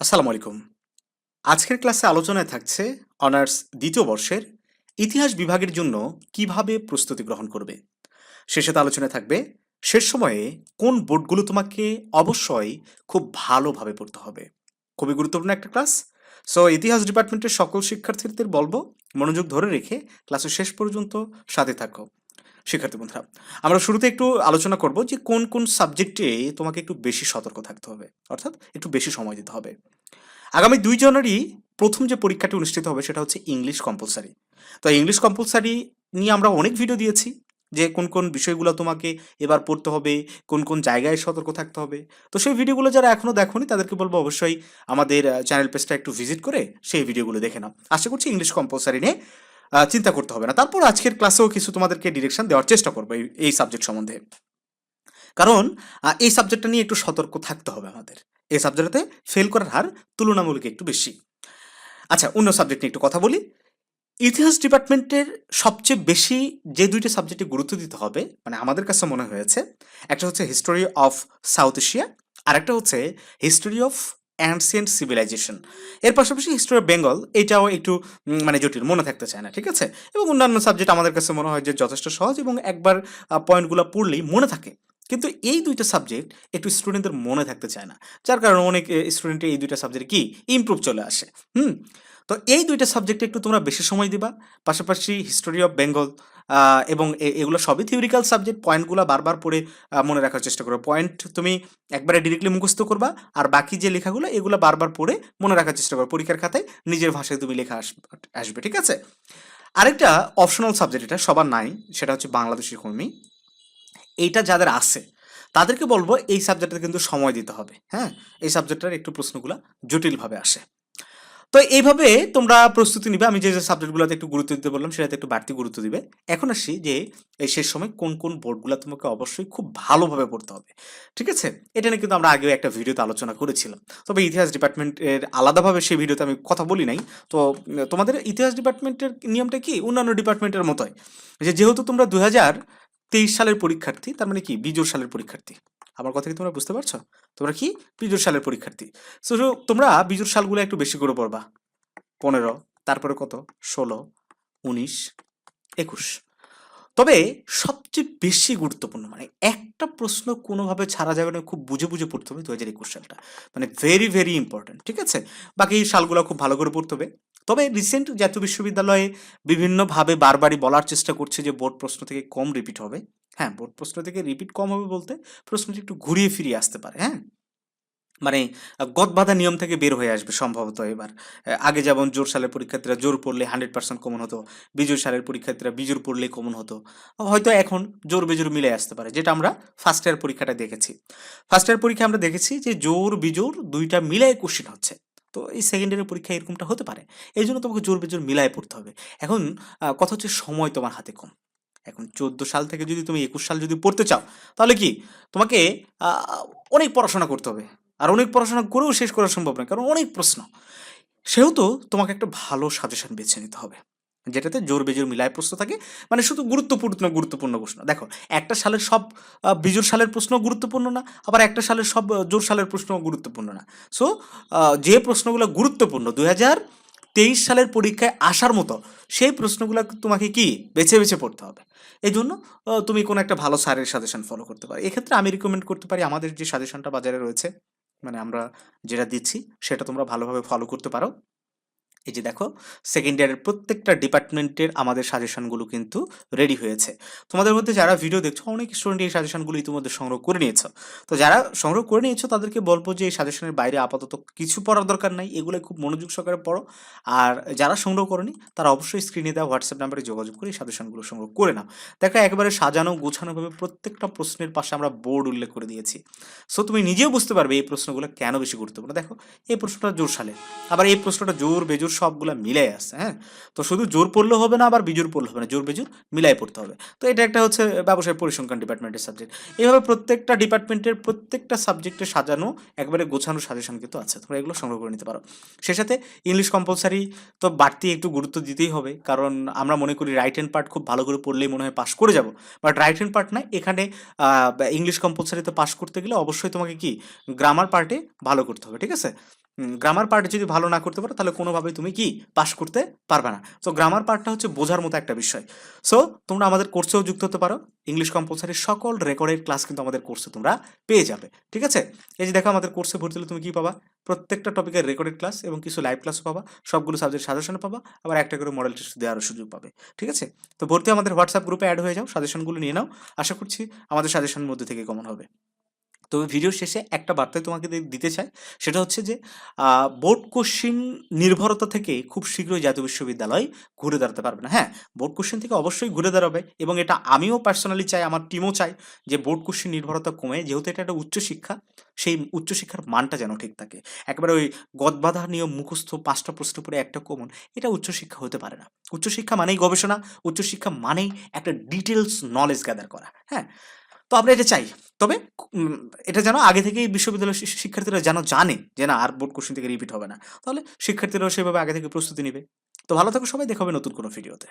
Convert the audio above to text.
আসসালামু আলাইকুম। আজকের ক্লাসে আলোচনায় থাকছে অনার্স দ্বিতীয় বর্ষের ইতিহাস বিভাগের জন্য কীভাবে প্রস্তুতি গ্রহণ করবে। সাথে আলোচনায় থাকবে শেষ সময়ে কোন বোর্ডগুলো তোমাকে অবশ্যই খুব ভালোভাবে পড়তে হবে। খুবই গুরুত্বপূর্ণ একটা ক্লাস। সো, ইতিহাস ডিপার্টমেন্টের সকল শিক্ষার্থীদের বলব, মনোযোগ ধরে রেখে ক্লাসের শেষ পর্যন্ত সাথে থাকো। শিক্ষার্থী বন্ধুরা, আমরা শুরুতে একটু আলোচনা করব যে কোন কোন সাবজেক্টে তোমাকে একটু বেশি সতর্ক থাকতে হবে, অর্থাৎ একটু বেশি সময় দিতে হবে। আগামী দুই জানুয়ারি প্রথম যে পরীক্ষাটি অনুষ্ঠিত হবে সেটা হচ্ছে ইংলিশ কম্পালসারি তো ইংলিশ কম্পালসারি নিয়ে আমরা অনেক ভিডিও দিয়েছি যে কোন কোন বিষয়গুলো তোমাকে এবার পড়তে হবে, কোন কোন জায়গায় সতর্ক থাকতে হবে। তো সেই ভিডিওগুলো যারা এখনও দেখোনি, তাদেরকে বলব অবশ্যই আমাদের চ্যানেল পেজটা একটু ভিজিট করে সেই ভিডিওগুলো দেখে নাও। আশা করছি ইংলিশ কম্পালসারি নিয়ে চিন্তা করতে হবে না। তারপর আজকের ক্লাসেও কিছু তোমাদেরকে ডিরেকশন দেওয়ার চেষ্টা করব এই- সাবজেক্ট সম্বন্ধে। কারণ এই সাবজেক্টটা নিয়ে একটু সতর্ক থাকতে হবে আমাদের। এই সাবজেক্টটাতে ফেল করার হার তুলনামূলক একটু বেশি। আচ্ছা অন্য সাবজেক্ট নিয়ে একটু কথা বলি। ইতিহাস ডিপার্টমেন্টের সবচেয়ে বেশি যে দুইটা সাবজেক্টে গুরুত্ব দিতে হবে মানে আমাদের কাছে মনে হয়েছে, একটা হচ্ছে হিস্টোরি অফ সাউথ এশিয়া আর একটা হচ্ছে হিস্টোরি অফ অ্যান্সিয়েন্ট সিভিলাইজেশন এর পাশাপাশি হিস্টোরি অফ বেঙ্গল এটাও একটু মানে জটিল, মনে থাকতে চায় না, ঠিক আছে? এবং অন্যান্য সাবজেক্ট আমাদের কাছে মনে হয় যে যথেষ্ট সহজ এবং একবার পয়েন্টগুলো পড়লেই মনে থাকে। কিন্তু এই দুইটা সাবজেক্ট একটু স্টুডেন্টদের মনে থাকতে চায় না। যার কারণে অনেক স্টুডেন্টের এই দুইটা সাবজেক্ট কি ইম্প্রুভ চলে আসে। হুম? তো এই দুইটা সাবজেক্টে একটু তোমরা বেশি সময় দিবা। পাশাপাশি হিস্টোরি অফ বেঙ্গল এবং এগুলো সবই থিওরিক্যাল সাবজেক্ট পয়েন্টগুলো বারবার পড়ে মনে রাখার চেষ্টা করবে পয়েন্ট তুমি একবারে ডিরেক্টলি মুখস্থ করবা, আর বাকি যে লেখাগুলো, এগুলো বারবার পড়ে মনে রাখার চেষ্টা করো। পরীক্ষার খাতায় নিজের ভাষায় তুমি লেখা আস- আসবে, ঠিক আছে? আরেকটা অপশনাল সাবজেক্ট এটা, সবার নাই, সেটা হচ্ছে বাংলাদেশি কর্মী। এইটা যাদের আছে, তাদেরকে বলব এই সাবজেক্টে কিন্তু সময় দিতে হবে হ্যাঁ? এই সাবজেক্টটার একটু প্রশ্নগুলো জটিলভাবে আসে। তো এইভাবে তোমরা প্রস্তুতি নিবে। আমি যে যে সাবজেক্টগুলোতে একটু গুরুত্ব দিতে বললাম, সেটাতে একটু বাড়তি গুরুত্ব দিবে। এখন আসি যে শেষ সময় কোন কোন বোর্ডগুলো তোমাকে অবশ্যই খুব ভালোভাবে পড়তে হবে। ঠিক আছে? এটা নিয়ে কিন্তু আমরা আগেও একটা ভিডিওতে আলোচনা করেছিলাম। তবে ইতিহাস ডিপার্টমেন্টের আলাদাভাবে সেই ভিডিওতে আমি কথা বলি নাই। তো তোমাদের ইতিহাস ডিপার্টমেন্টের নিয়মটা কি? অন্যান্য ডিপার্টমেন্টের মতোই। যে যেহেতু তোমরা দু তেইশ সালের পরীক্ষার্থী, তার মানে কি? বিজোর সালের পরীক্ষার্থী। আমার কথা কি তোমরা বুঝতে পারছ? তোমরা কি? বিজুর সালের পরীক্ষার্থী। সো তোমরা বিজুর সালগুলো একটু বেশি করে পড়বা। পনেরো, তারপরে কত? ষোলো, উনিশ, একুশ। তবে সবচেয়ে বেশি গুরুত্বপূর্ণ মানে একটা প্রশ্ন কোনোভাবে ছাড়া যাবে না, খুব বুঝে বুঝে পড়তে হবে দু হাজার একুশ সালটা। মানে ভেরি ভেরি ইম্পর্ট্যান্ট ঠিক আছে? বাকি সালগুলো খুব ভালো করে পড়তে হবে। তবে রিসেন্ট জাতীয় বিশ্ববিদ্যালয়ে বিভিন্নভাবে বারবারই বলার চেষ্টা করছে যে বোর্ড প্রশ্ন থেকে কম রিপিট হবে। হ্যাঁ বোর্ড প্রশ্ন থেকে রিপিট কম হবে বলতে প্রশ্নটি একটু ঘুরিয়ে ফিরিয়ে আসতে পারে হ্যাঁ? মানে গদবাধা নিয়ম থেকে বের হয়ে আসবে সম্ভবত এবার। আগে যেমন জোর সালের পরীক্ষার্থীরা জোর পড়লে হান্ড্রেড পার্সেন্ট কমন হতো বিজোর সালের পরীক্ষার্থীরা বিজোর পড়লে কমন হতো। হয়তো এখন জোর বেজোর মিলে আসতে পারে, যেটা আমরা ফার্স্ট ইয়ার পরীক্ষাটা দেখেছি। ফার্স্ট ইয়ার পরীক্ষা আমরা দেখেছি যে জোর বিজোর দুইটা মিলায় কোশ্চেন হচ্ছে। তো এই সেকেন্ড ইয়ারের পরীক্ষা এরকমটা হতে পারে। এই জন্য তোমাকে জোর বেজোর মিলায় পড়তে হবে। এখন কথা হচ্ছে সময় তোমার হাতে কম। এখন চোদ্দ সাল থেকে যদি তুমি একুশ সাল যদি পড়তে চাও, তাহলে কি তোমাকে অনেক পড়াশোনা করতে হবে। আর অনেক পড়াশোনা করেও শেষ করা সম্ভব না কারণ অনেক প্রশ্ন। সেহেতু তোমাকে একটা ভালো সাজেশন বেছে নিতে হবে, যেটাতে জোর বেজোর মিলায় প্রশ্ন থাকে। মানে শুধু গুরুত্বপূর্ণ গুরুত্বপূর্ণ প্রশ্ন। দেখো, একটা সালের সব বিজোর সালের প্রশ্ন গুরুত্বপূর্ণ না, আবার একটা সালের সব জোর সালের প্রশ্ন গুরুত্বপূর্ণ না। সো যে প্রশ্নগুলো গুরুত্বপূর্ণ, দুই হাজার তেইশ সালের পরীক্ষায় আসার মতো সেই প্রশ্নগুলো তোমাকে কি বেছে বেছে পড়তে হবে। এই জন্য তুমি কোনো একটা ভালো স্যারের সাজেশন ফলো করতে পারো। এক্ষেত্রে আমি রিকমেন্ড করতে পারি আমাদের যে সাজেশনটা বাজারে রয়েছে মানে আমরা যেটা দিচ্ছি, সেটা তোমরা ভালোভাবে ফলো করতে পারো। এই যে দেখো সেকেন্ড ইয়ারের প্রত্যেকটা ডিপার্টমেন্টের আমাদের সাজেশনগুলো কিন্তু রেডি হয়েছে। তোমাদের মধ্যে যারা ভিডিও দেখছ, অনেক স্টুডেন্ট এই সাজেশনগুলো ইতিমধ্যে সংগ্রহ করে নিয়েছো। তো যারা সংগ্রহ করে নিয়েছো, তাদেরকে বলব যে এই সাজেশনের বাইরে আপাতত কিছু পড়ার দরকার নাই, এগুলো খুব মনোযোগ সহকারে পড়ো। আর যারা সংগ্রহ করেনি, তারা অবশ্যই স্ক্রিনে দেওয়া হোয়াটসঅ্যাপ নাম্বারে যোগাযোগ করে এই সাজেশনগুলো সংগ্রহ করে নাও। দেখো, একেবারে সাজানো গোছানোভাবে প্রত্যেকটা প্রশ্নের পাশে আমরা বোর্ড উল্লেখ করে দিয়েছি। সো তুমি নিজেও বুঝতে পারবে এই প্রশ্নগুলো কেন বেশি গুরুত্বপূর্ণ? দেখো, এই প্রশ্নটা জোর সালে আবার এই প্রশ্নটা জোর বেজোর সবগুলো মিলাই আসছে হ্যাঁ? তো শুধু জোর পড়লে হবে না, আবার বিজোর পড়লে হবে না, জোর বেজোর মিলাই পড়তে হবে। তো এটা একটা হচ্ছে ব্যবসায় পরিসংখ্যান ডিপার্টমেন্টের সাবজেক্ট এইভাবে প্রত্যেকটা ডিপার্টমেন্টের প্রত্যেকটা সাবজেক্টে সাজানো, একবারে গোছানো সাজেশন কিন্তু আছে, তোমরা এগুলো সংগ্রহ করে নিতে পারো। সে সাথে ইংলিশ কম্পালসারি তো বাড়তি একটু গুরুত্ব দিতেই হবে, কারণ আমরা মনে করি রাইট হ্যান্ড পার্ট খুব ভালো করে পড়লেই মনে হয় পাশ করে যাব। বাট রাইট হ্যান্ড পার্ট না, এখানে ইংলিশ কম্পালসারিতে পাশ করতে গেলে অবশ্যই তোমাকে কি? গ্রামার পার্টে ভালো করতে হবে, ঠিক আছে? গ্রামার পার্ট যদি ভালো না করতে পারো, তাহলে কোনোভাবেই তুমি কি পাশ করতে পারবে না। তো গ্রামার পার্টটা হচ্ছে বোঝার মতো একটা বিষয়। সো তোমরা আমাদের কোর্সেও যুক্ত হতে পারো। ইংলিশ কম্পালসারি সকল রেকর্ডের ক্লাস কিন্তু আমাদের কোর্সে তোমরা পেয়ে যাবে। ঠিক আছে? এই যে দেখো, আমাদের কোর্সে ভর্তি হলে তুমি কি পাবা? প্রত্যেকটা টপিকের রেকর্ডেড ক্লাস এবং কিছু লাইভ ক্লাসও পাবা। সবগুলো সাবজেক্ট সাজেশন পাবা। আবার একটা করে মডেল টেস্ট দেওয়ারও সুযোগ পাবে। ঠিক আছে? তো ভর্তি আমাদের হোয়াটসঅ্যাপ গ্রুপে অ্যাড হয়ে যাও। সাজেশনগুলো নিয়ে নাও। আশা করছি আমাদের সাজেশনের মধ্যে থেকে কমন হবে। তো ভিডিও শেষে একটা বার্তায় তোমাকে দিতে চাই। সেটা হচ্ছে যে বোর্ড কোশ্চিন নির্ভরতা থেকে খুব শীঘ্রই জাতীয় বিশ্ববিদ্যালয় ঘুরে দাঁড়াতে পারবে না। হ্যাঁ বোর্ড কোশ্চিন থেকে অবশ্যই ঘুরে দাঁড়াবে এবং এটা আমিও পার্সোনালি চাই, আমার টিমও চাই যে বোর্ড কোশ্চিন নির্ভরতা কমে। যেহেতু এটা একটা উচ্চশিক্ষা, সেই উচ্চশিক্ষার মানটা যেন ঠিক থাকে। একেবারে ওই গদবাধা নিয়ম মুখস্থ, পাঁচটা প্রশ্ন পড়ে একটা কমন এটা উচ্চশিক্ষা হতে পারে না। উচ্চশিক্ষা মানেই গবেষণা, উচ্চশিক্ষা মানেই একটা ডিটেলস নলেজ গ্যাদার করা। হ্যাঁ তো আমরা এটা চাই। তবে এটা যেন আগে থেকেই বিশ্ববিদ্যালয়ের শিক্ষার্থীরা যেন জানে যে না, আর বোর্ড কোশ্চিন থেকে রিপিট হবে না। তাহলে শিক্ষার্থীরাও সেভাবে আগে থেকে প্রস্তুতি নেবে। তো ভালো থাকো সবাই দেখাবে নতুন কোনো ভিডিওতে